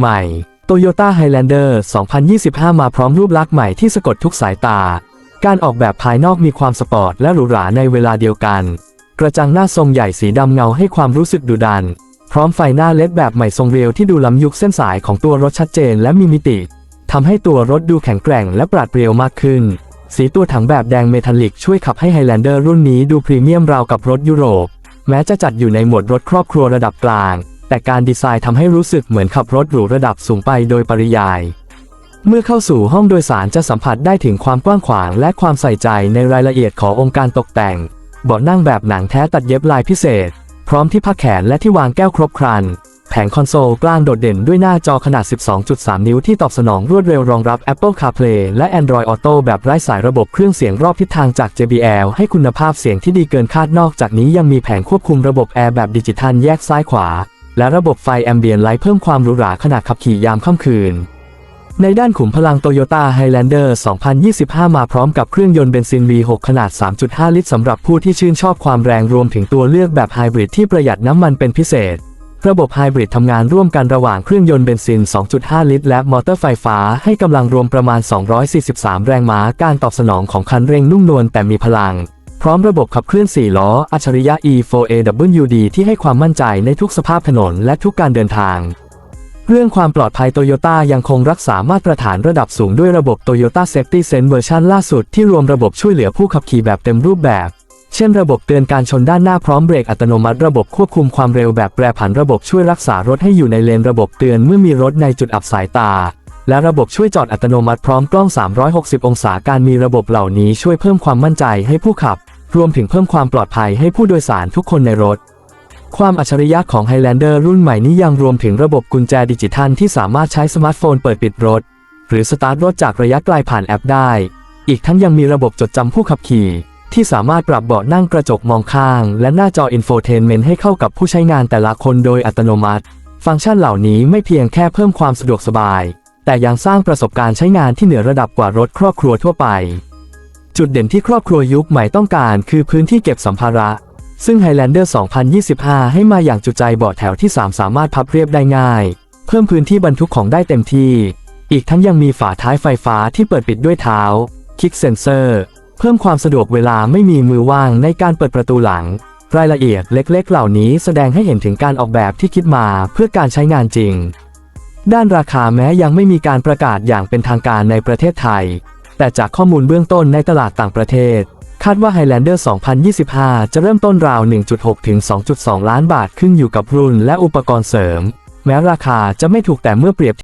ใหม่ Toyota Highlander 2025 มาพร้อมรูปลักษณ์ใหม่ที่สะกดทุกสายตา การออกแบบภายนอกมีความสปอร์ตและหรูหราในเวลาเดียวกัน กระจังหน้าทรงใหญ่สีดำเงาให้ความรู้สึกดุดัน พร้อมไฟหน้าเลดแบบใหม่ทรงเรียวที่ดูล้ำยุคเส้นสายของตัวรถชัดเจนและมีมิติทำให้ตัวรถดูแข็งแกร่งและปราดเปรียวมากขึ้น สีตัวถังแบบแดงเมทัลลิกช่วยขับให้ Highlander รุ่นนี้ดูพรีเมียมราวกับรถยุโรป แม้จะจัดอยู่ในหมวดรถครอบครัวระดับกลาง แต่การดีไซน์ทำให้รู้สึกเหมือนขับรถหรูระดับสูงไปโดยปริยาย เมื่อเข้าสู่ห้องโดยสารจะสัมผัสได้ถึงความกว้างขวางและความใส่ใจในรายละเอียดขององค์การตกแต่งเบาะนั่งแบบหนังแท้ตัดเย็บลายพิเศษ พร้อมที่พักแขนและที่วางแก้วครบครัน แผงคอนโซลกลางโดดเด่นด้วยหน้าจอขนาด 12.3 นิ้วที่ตอบสนองรวดเร็วรองรับ Apple CarPlay และ Android Auto แบบไร้สายระบบเครื่องเสียงรอบทิศทางจาก JBL ให้คุณภาพเสียงที่ดีเกินคาดนอกจากนี้ยังมีแผงควบคุมระบบแอร์แบบดิจิทัลแยกซ้ายขวา และระบบไฟแอมเบียนไลท์เพิ่มความหรูหราขณะขับขี่ยามค่ำคืน ในด้านขุมพลัง Toyota Highlander 2025 มาพร้อมกับเครื่องยนต์เบนซิน V6 ขนาด 3.5 ลิตรสำหรับผู้ที่ชื่นชอบความแรงรวมถึงตัวเลือกแบบไฮบริดที่ประหยัดน้ำมันเป็นพิเศษ ระบบไฮบริดทำงานร่วมกันระหว่างเครื่องยนต์เบนซิน 2.5 ลิตร และมอเตอร์ไฟฟ้าให้กำลังรวมประมาณ 243 แรงม้า การตอบสนองของคันเร่งนุ่มนวลแต่มีพลัง พร้อมระบบขับเคลื่อน 4 ล้อ อัจฉริยะ E4AWD ที่ให้ความมั่นใจในทุกสภาพถนนและทุกการเดินทาง เรื่องความปลอดภัยโตโยต้ายังคงรักษามาตรฐานระดับสูงด้วยระบบ Toyota Safety Sense เวอร์ชันล่าสุดที่รวมระบบช่วยเหลือผู้ขับขี่แบบเต็มรูปแบบ เช่นระบบเตือนการชนด้านหน้าพร้อมเบรกอัตโนมัติระบบควบคุมความเร็วแบบแปรผันระบบช่วยรักษารถให้อยู่ในเลนระบบเตือนเมื่อมีรถในจุดอับสายตาและระบบช่วยจอดอัตโนมัติพร้อมกล้อง 360 องศา การมีระบบเหล่านี้ช่วยเพิ่มความมั่นใจให้ผู้ขับ รวมถึงเพิ่มความปลอดภัยให้ผู้โดยสารทุกคนในรถ ความอัจฉริยะของ Highlander รุ่นใหม่นี้ยังรวมถึงระบบกุญแจดิจิทัลที่สามารถใช้สมาร์ทโฟนเปิดปิดรถ หรือสตาร์ทรถจากระยะไกลผ่านแอปได้ อีกทั้งยังมีระบบจดจำผู้ขับขี่ ที่สามารถปรับเบาะนั่งกระจกมองข้าง และหน้าจออินโฟเทนเมนต์ให้เข้ากับผู้ใช้งานแต่ละคนโดยอัตโนมัติ ฟังก์ชันเหล่านี้ไม่เพียงแค่เพิ่มความสะดวกสบาย แต่ยังสร้างประสบการณ์ใช้งานที่เหนือระดับกว่ารถครอบครัวทั่วไป จุดเด่นที่ครอบครัวยุคใหม่ต้องการคือพื้นที่เก็บสัมภาระ ซึ่ง Highlander 2025 ให้มาอย่างจุใจเบาะแถวที่ 3 สามารถพับเรียบได้ง่าย เพิ่มพื้นที่บรรทุกของได้เต็มที่ อีกทั้งยังมีฝาท้ายไฟฟ้าที่เปิดปิดด้วยเท้า คิกเซนเซอร์ เพิ่มความสะดวกเวลาไม่มีมือว่างในการเปิดประตูหลัง รายละเอียดเล็ก ๆ เหล่านี้แสดงให้เห็นถึงการออกแบบที่คิดมาเพื่อการใช้งานจริงด้านราคาแม้ยังไม่มีการประกาศอย่างเป็นทางการในประเทศไทย แต่จากข้อมูลเบื้องต้นในตลาดต่างประเทศ คาดว่า Highlander 2025 จะเริ่มต้นราว 1.6 ถึง 2.2 ล้านบาทขึ้นอยู่กับรุ่นและอุปกรณ์เสริม แม้ราคาจะไม่ถูกแต่เมื่อเปรียบ